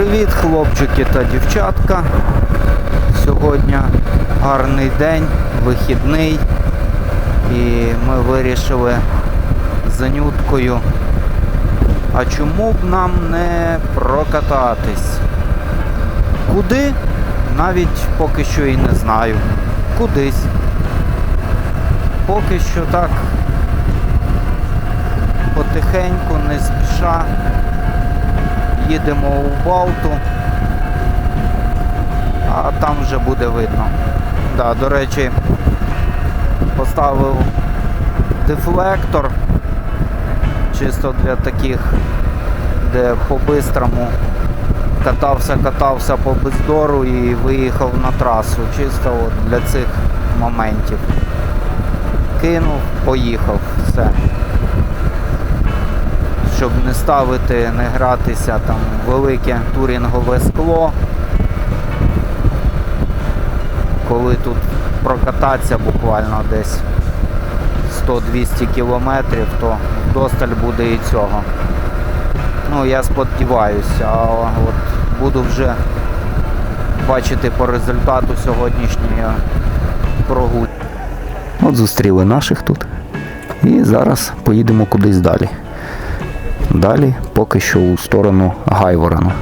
Привіт, хлопчики та дівчатка. Сьогодні гарний день, вихідний. І ми вирішили з Анюткою. А чому б нам не прокататись? Куди? Навіть поки що і не знаю. Кудись. Поки що так потихеньку, не спіша. Їдемо у Балту, а там вже буде видно. Да, до речі, поставив дефлектор чисто для таких, де по-бистрому катався, катався по бездору і виїхав на трасу. Чисто от для цих моментів. Кинув, поїхав, все щоб не ставити, не гратися там велике турінгове скло. Коли тут прокататися буквально десь 100-200 кілометрів, то вдосталь буде і цього. Ну, я сподіваюся, а от буду вже бачити по результату сьогоднішньої прогулки. От зустріли наших тут. І зараз поїдемо кудись далі. Далі поки що у сторону Гайворона.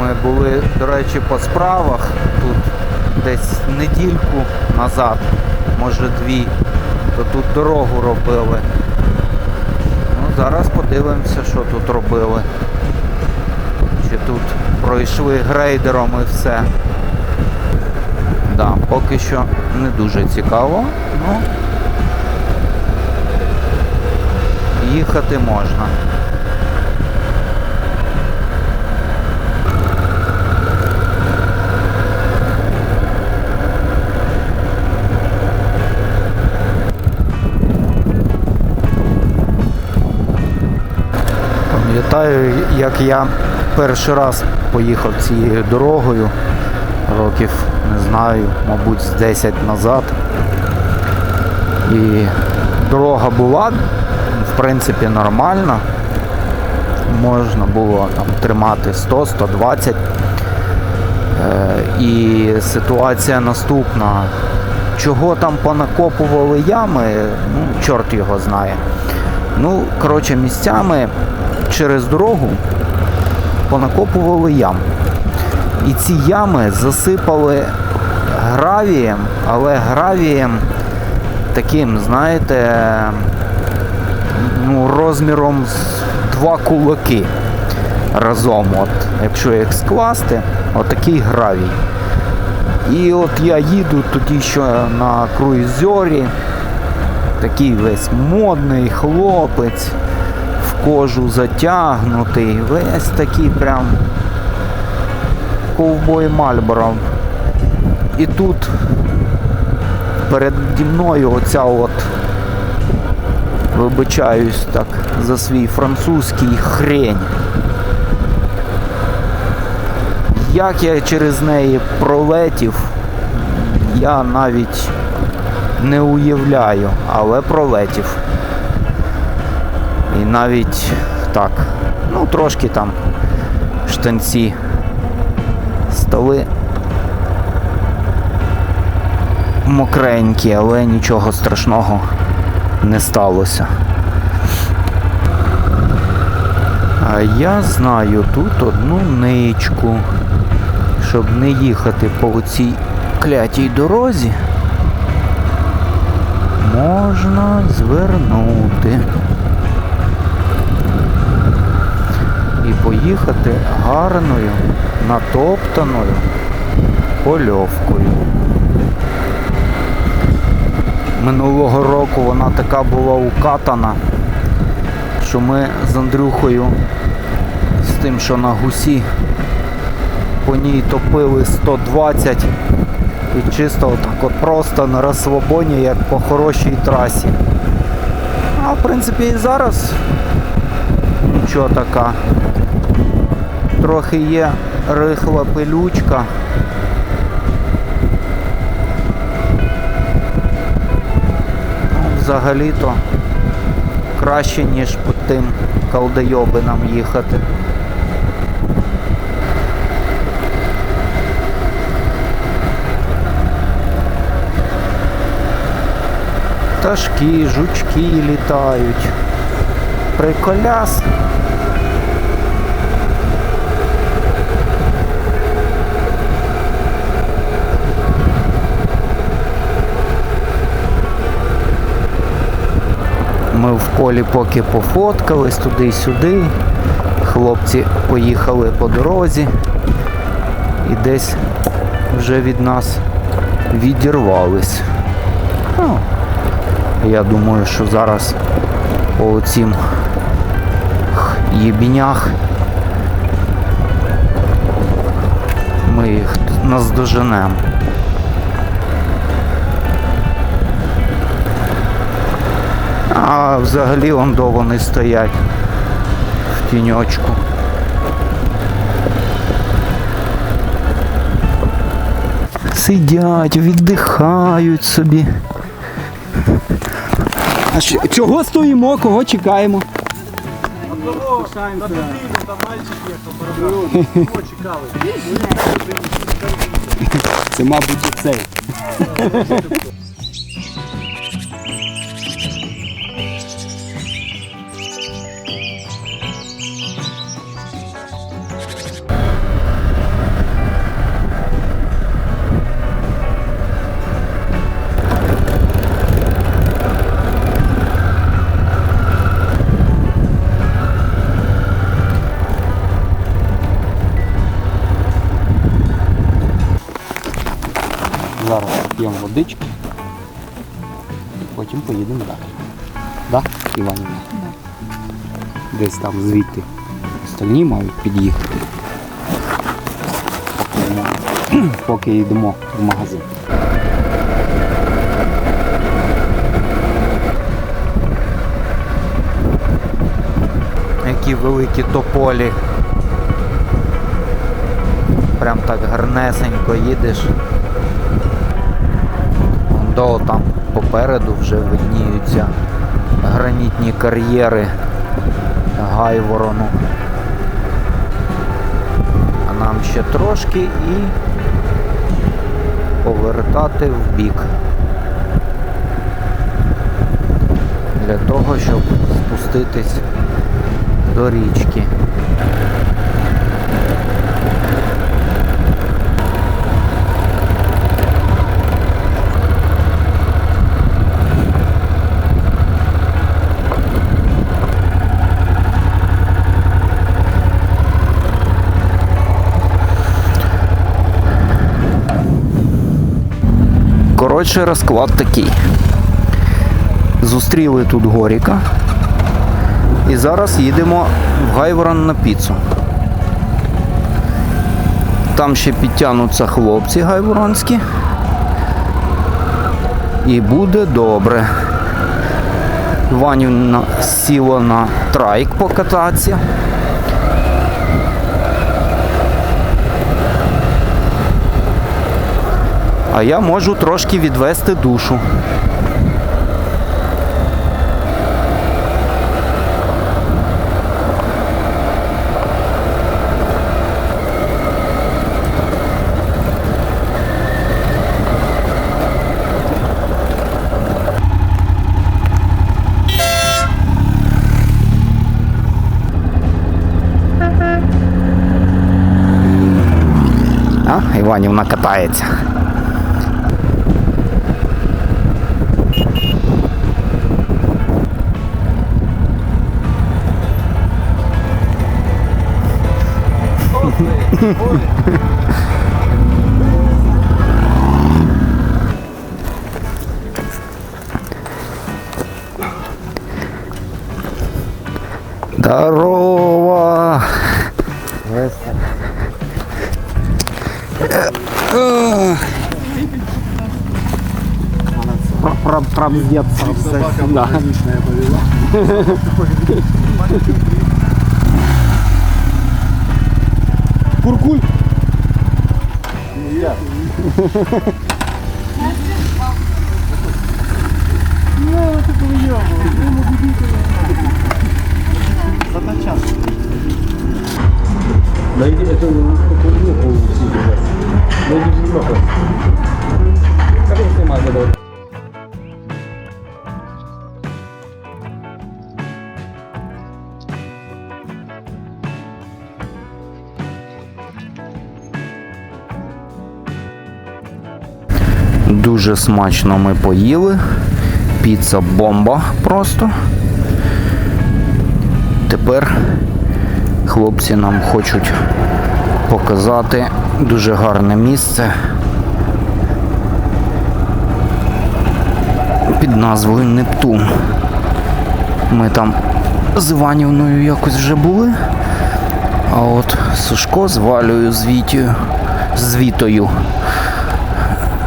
Ми були, до речі, по справах тут десь недільку назад, може дві, то тут дорогу робили. Ну, зараз подивимося, що тут робили. Чи тут пройшли грейдером і все. Да, поки що не дуже цікаво, ну їхати можна. Пам'ятаю, як я перший раз поїхав цією дорогою, років, не знаю, мабуть, з 10 назад. І дорога була, в принципі, нормальна. Можна було там тримати 100-120. Е, і ситуація наступна. Чого там понакопували ями, ну, чорт його знає. Ну, коротше, місцями через дорогу понакопували ям. І ці ями засипали гравієм, але гравієм таким, знаєте, ну, розміром з два кулаки разом. От, Якщо їх скласти, отакий гравій. І от я їду тоді що на круїзорі, такий весь модний хлопець, кожу затягнутий, весь такий прям ковбой Мальборо. І тут переді мною оця от, вибачаюсь так за свій французький хрень. Як я через неї пролетів, я навіть не уявляю, але пролетів. І навіть так, ну трошки там штанці стали мокренькі, але нічого страшного не сталося. А я знаю тут одну ничку, щоб не їхати по цій клятій дорозі, можна звернути і поїхати гарною, натоптаною польовкою. Минулого року вона така була укатана, що ми з Андрюхою з тим, що на гусі по ній топили 120 і чисто отак от просто на розслабоні, як по хорошій трасі. А в принципі і зараз нічого така. Трохи є рихла пилючка. Взагалі-то краще, ніж по тим колдойобинам їхати. Пташки, жучки літають. Приколяс. Ми в полі поки пофоткались туди-сюди. Хлопці поїхали по дорозі і десь вже від нас відірвались. Ну, я думаю, що зараз по цим єбінях ми їх наздоженемо. А взагалі он до вони стоять в тіньочку. Сидять, віддихають собі. А чого стоїмо, кого чекаємо? Це, мабуть, і цей. Зараз п'ємо водички, і потім поїдемо далі. Да, Іванівна? Десь там звідти. Остальні мають під'їхати. Поки, Поки йдемо в магазин. Які великі тополі. Прям так гарнесенько їдеш. До там попереду вже видніються гранітні кар'єри Гайворону. А нам ще трошки і повертати в бік. Для того, щоб спуститись до річки. Коротше, розклад такий. Зустріли тут Горіка. І зараз їдемо в Гайворон на піцу. Там ще підтягнуться хлопці гайворонські. І буде добре. Ванівна сіла на трайк покататися. А я можу трошки відвести душу. Іванівна катається. Здорово! Проб'ється все. Да. Куркуль? Не я. Ну, это выебывал. Прямо губительно. Заточал. Найди эту курнуху сидеть. Найди нахуй. Дуже смачно ми поїли. Піца бомба просто. Тепер хлопці нам хочуть показати дуже гарне місце під назвою Нептун. Ми там з Іванівною якось вже були. А от Сушко з Валею, з Вітєю, з Вітою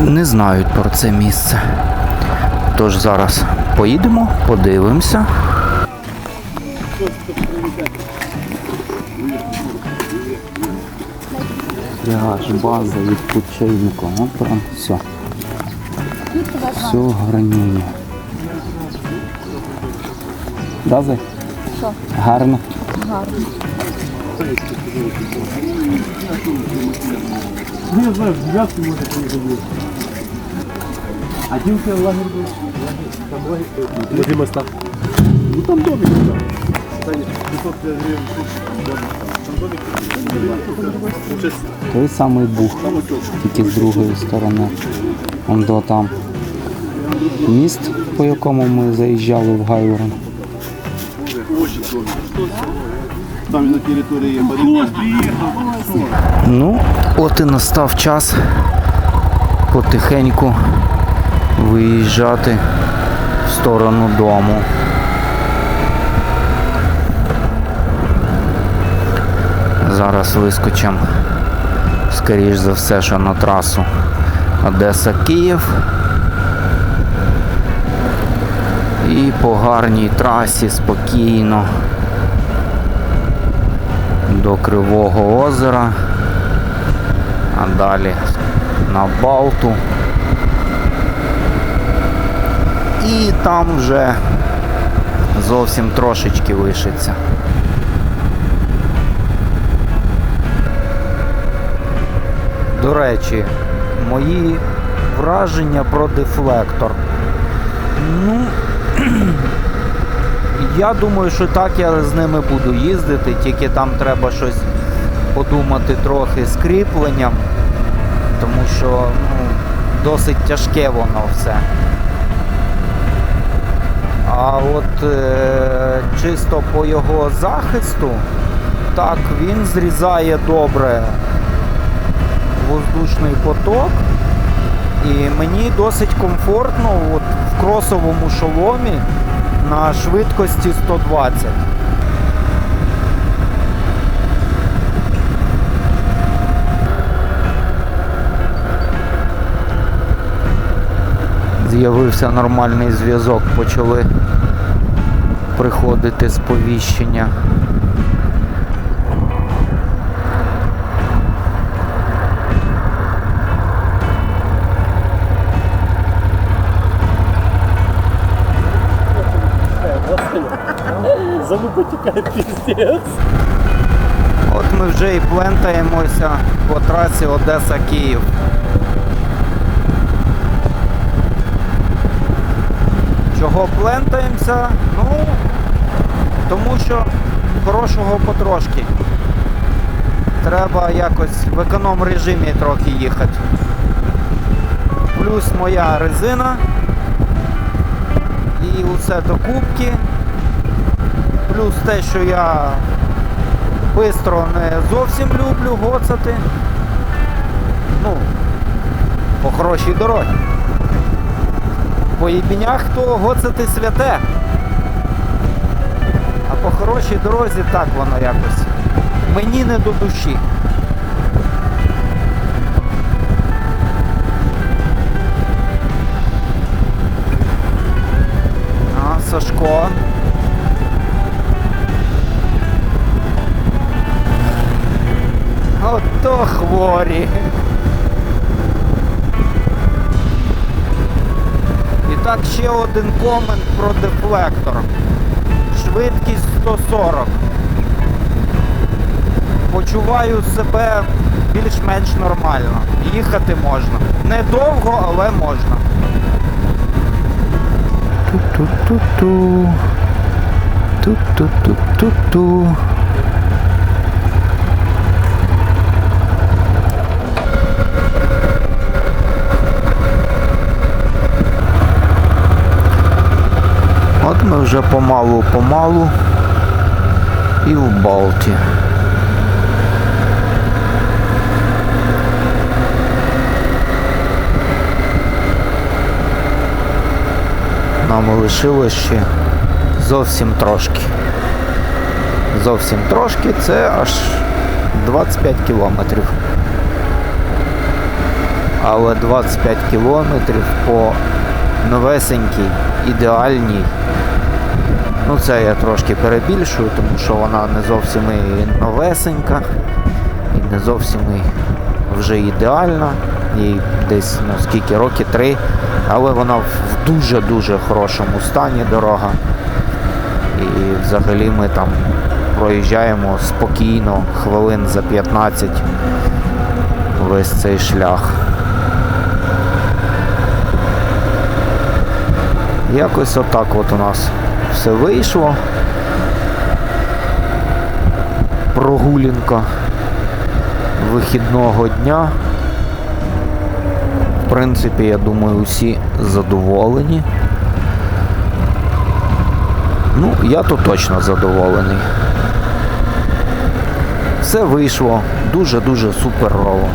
не знають про це місце. Тож зараз поїдемо, подивимося. Пляж, база, відпочинку. Ну прям все. Все гарніє. Да, Зай? Що? Гарно. Гарно. Ну, я знаю, в Вятку може приїхати. А де у тебе лагерь був? Там лагерь? э, Возле моста. Ну там домик, да. Кстати, 500 гривен домик. Там домик. Той самий бух, тільки з другої сторони. Он до там міст, по якому ми заїжджали в Гайворон. Там на территории Борисова. Ну, от і настав час потихеньку виїжджати в сторону дому. Зараз вискочимо, скоріш за все, що на трасу Одеса-Київ. І по гарній трасі спокійно до Кривого озера, а далі на Балту. І там вже зовсім трошечки лишиться. До речі, мої враження про дефлектор. Ну, я думаю, що так я з ними буду їздити, тільки там треба щось подумати трохи з кріпленням, тому що ну, досить тяжке воно все. А от е, чисто по його захисту, так, він зрізає добре воздушний поток. І мені досить комфортно от, в кросовому шоломі на швидкості 120. З'явився нормальний зв'язок, почали приходити сповіщення. Залупа тікає піздець. От ми вже і плентаємося по трасі Одеса-Київ. Чого плентаємося? Ну, тому що хорошого потрошки. Треба якось в економ режимі трохи їхати. Плюс моя резина. І усе докупки. Плюс те, що я Бистро не зовсім люблю гоцати. Ну, по хорошій дорозі. По їбінях то гоцати святе. А по хорошій дорозі так воно якось. Мені не до душі. А, Сашко. Хворі. І так ще один комент про дефлектор. Швидкість 140. Почуваю себе більш-менш нормально. Їхати можна. Недовго, але можна. Ту-ту-ту-ту. Ту-ту-ту-ту-ту. Вже помалу-помалу і в Балті. Нам лишилось ще зовсім трошки. Зовсім трошки це аж 25 кілометрів. Але 25 кілометрів по новесенькій, ідеальній. Ну це я трошки перебільшую, тому що вона не зовсім і новесенька, і не зовсім і вже ідеальна. Їй десь ну скільки років три, але вона в дуже-дуже хорошому стані дорога. І взагалі ми там проїжджаємо спокійно, хвилин за 15 весь цей шлях. Якось отак от у нас все вийшло. Прогулянка вихідного дня. В принципі, я думаю, усі задоволені. Ну, я то точно задоволений. Все вийшло дуже-дуже суперово.